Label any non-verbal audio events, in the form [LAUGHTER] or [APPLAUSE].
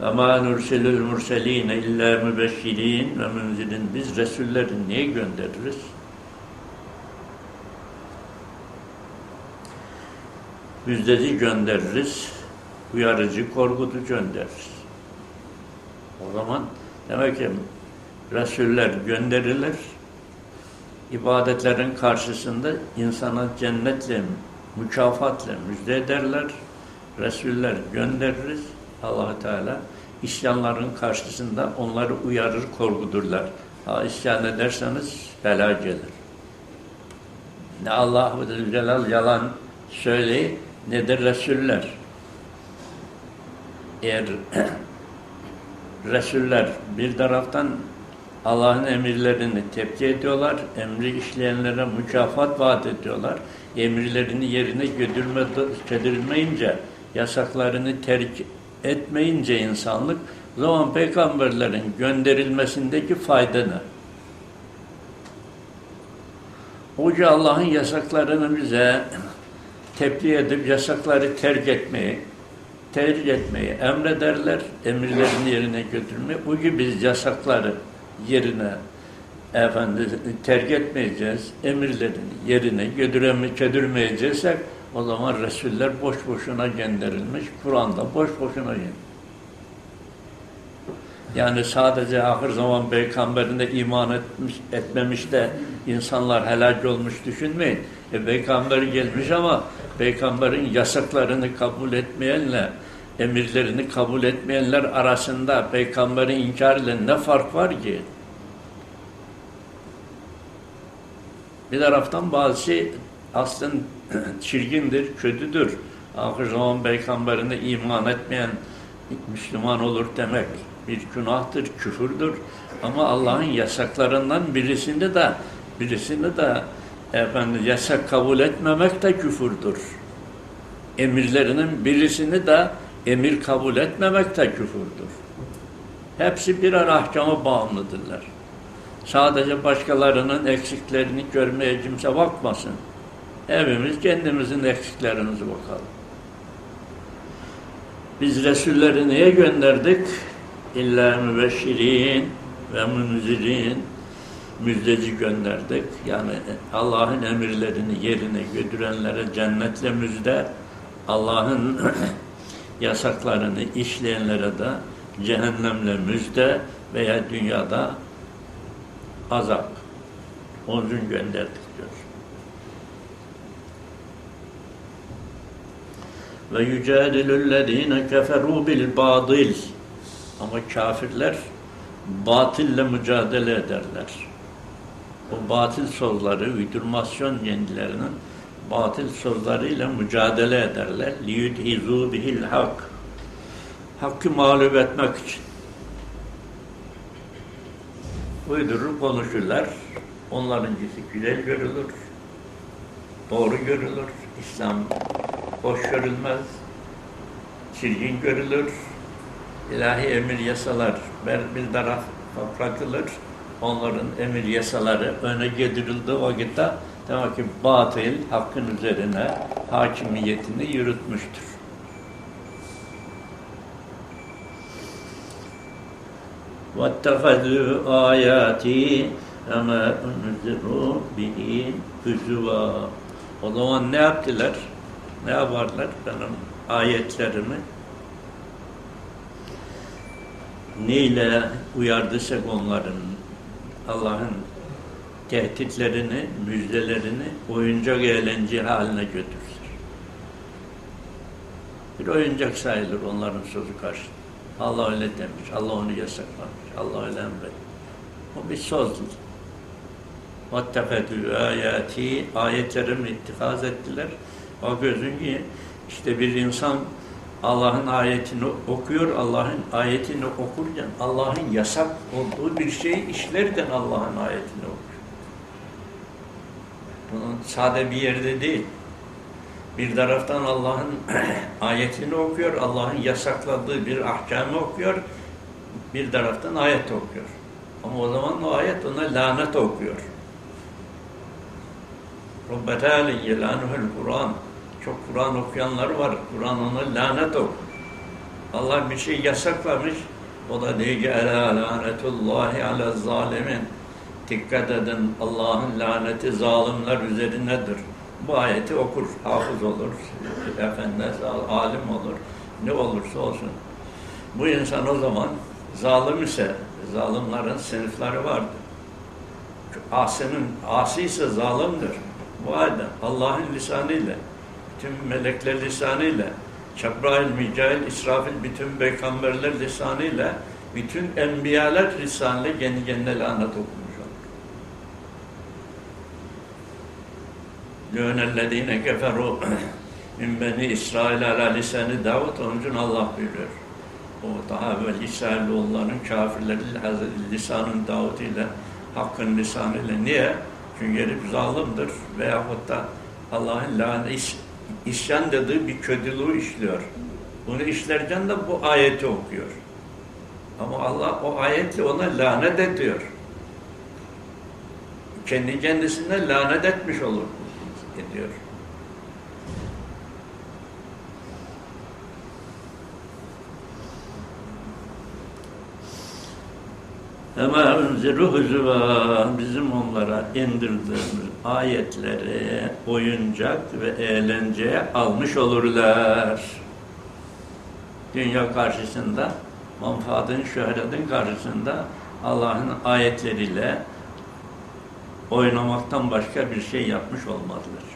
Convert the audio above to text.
Ve ma nursilul murseline illa mübeşşirin ve. Biz Resulleri niye göndeririz? Müjdeci göndeririz, uyarıcı, korkutucu göndeririz. O zaman demek ki Resuller gönderilir, ibadetlerin karşısında insana cennetle, mükafatla müjde ederler. Resuller göndeririz. Allah Teala isyanların karşısında onları uyarır, korkudurlar. Ha isyan ederseniz bela gelir. Ne Allah-u Celal yalan söyleyin ne de Resuller. Eğer [CLEARS THROAT] Resuller bir taraftan Allah'ın emirlerini tepki ediyorlar, emri işleyenlere mükafat vaat ediyorlar. Emirlerini yerine götürme, götürmeyince, yasaklarını terk etmeyince insanlık, o zaman peygamberlerin gönderilmesindeki fayda ne? Hoca Allah'ın yasaklarını bize tebliğ edip yasakları terk etmeyi, terk etmeyi emrederler, emirlerini yerine götürmeyi. O gibi biz yasakları yerine efendi terk etmeyeceğiz, emirlerini yerine götürmeyeceksek o zaman Resuller boş boşuna gönderilmiş, Kur'an'da boş boşuna gönderilmiş. Yani sadece ahir zaman peygamberine iman etmiş, etmemiş de insanlar helak olmuş düşünmeyin. E, peygamber gelmiş ama peygamberin yasaklarını kabul etmeyenle emirlerini kabul etmeyenler arasında peygamberi inkar ile ne fark var ki? Bir taraftan bazı aslında [CLEARS THROAT] çirgindir, kötüdür. Ahir zaman peygamberine iman etmeyen Müslüman olur demek bir günahtır, küfürdür. Ama Allah'ın yasaklarından birisinde de birisini de efendim yasak kabul etmemek de küfürdür. Emirlerinin birisini de emir kabul etmemek de küfürdür. Hepsi birer ahkama bağımlıdırlar. Sadece başkalarının eksiklerini görmeye kimse bakmasın. Hepimiz kendimizin eksiklerimizi bakalım. Biz Resulleri niye gönderdik? İlla mübeşşirin ve munzirin müjdeci gönderdik. Yani Allah'ın emirlerini yerine götürenlere cennetle müjde, Allah'ın [CLEARS THROAT] yasaklarını işleyenlere de cehennemle müjde veya dünyada azap. Onun için gönderdik diyor. Ve yücadilüllezine keferu bil badil ama kafirler batille mücadele ederler. O batil sözleri, uydurmasyon kendilerinin batil sözleriyle mücadele ederler. لِيُدْهِزُوا bihil hak. Hakkı mağlup etmek için. Uydurur konuşurlar. Onlarınkisi güzel görülür. Doğru görülür. İslam hoş görülmez. Çirkin görülür ilahi emir yasalar bir taraf bırakılır. Onların emir yasaları öne getirildiği vakitte demek ki batıl hakkın üzerine hakimiyetini yürütmüştür. وَاتَّخَذُوا آيَاتِي اَمَا اُنْزِرُوا بِهِ hüzüva. O zaman ne yaptılar? Ne yaparlar? Benim ayetlerimi neyle uyardıysak onların Allah'ın tehditlerini, müjdelerini oyuncak eğlence haline götürür. Bir oyuncak sayılır onların sözü karşı. Allah öyle demiş, Allah onu yasaklamış, Allah öyle emretmiş. O bir sözdür. وَاتَّخَذُوا ayati Ayetlerimi ittikaz ettiler. Gözün ki işte bir insan Allah'ın ayetini okuyor, Allah'ın ayetini okurken Allah'ın yasak olduğu bir şeyi işlerken Allah'ın ayetini okuyor. Bunun sade bir yerde değil. Bir taraftan Allah'ın [CLEARS THROAT] ayetini okuyor, Allah'ın yasakladığı bir ahkamı okuyor, bir taraftan ayet okuyor. Ama o zaman o ayet ona lanet okuyor. Rabbetâli yelanuhul Kur'an çok Kur'an okuyanlar var. Kur'an ona lanet okur. Allah bir şey yasaklamış. O da diyor ki Ela lanetullahi ala zalimin. Dikkat edin Allah'ın laneti zalimler üzerinedir. Bu ayeti okur, hafız olur, efendi, alim olur, ne olursa olsun. Bu insan o zaman zalim ise, zalimlerin sınıfları vardır. Asinin, asi ise zalimdir. Bu halde Allah'ın lisanıyla, bütün melekler lisanıyla, Cebrail, Mikail, İsrafil, bütün peygamberler lisanıyla, bütün enbiyalar lisanıyla kendi kendine lanet okumuş olur. Lûnellezîne keferû min beni İsrail ala lisanı Davut, onun için Allah buyuruyor. O daha evvel İsrailoğulların kafirleri lisanın Davut ile Hakk'ın lisanıyla. Niye? Çünkü herif zalimdir veyahut da Allah'ın lanet is, isyan dediği bir kötülüğü işliyor. Bunu işlerken de bu ayeti okuyor. Ama Allah o ayetle ona lanet ediyor. Kendi kendisine lanet etmiş olur ediyor. Ama unziru bizim onlara indirdiğimiz ayetleri oyuncak ve eğlenceye almış olurlar. Dünya karşısında, manfaatın, şöhretin karşısında Allah'ın ayetleriyle oynamaktan başka bir şey yapmış olmazlar.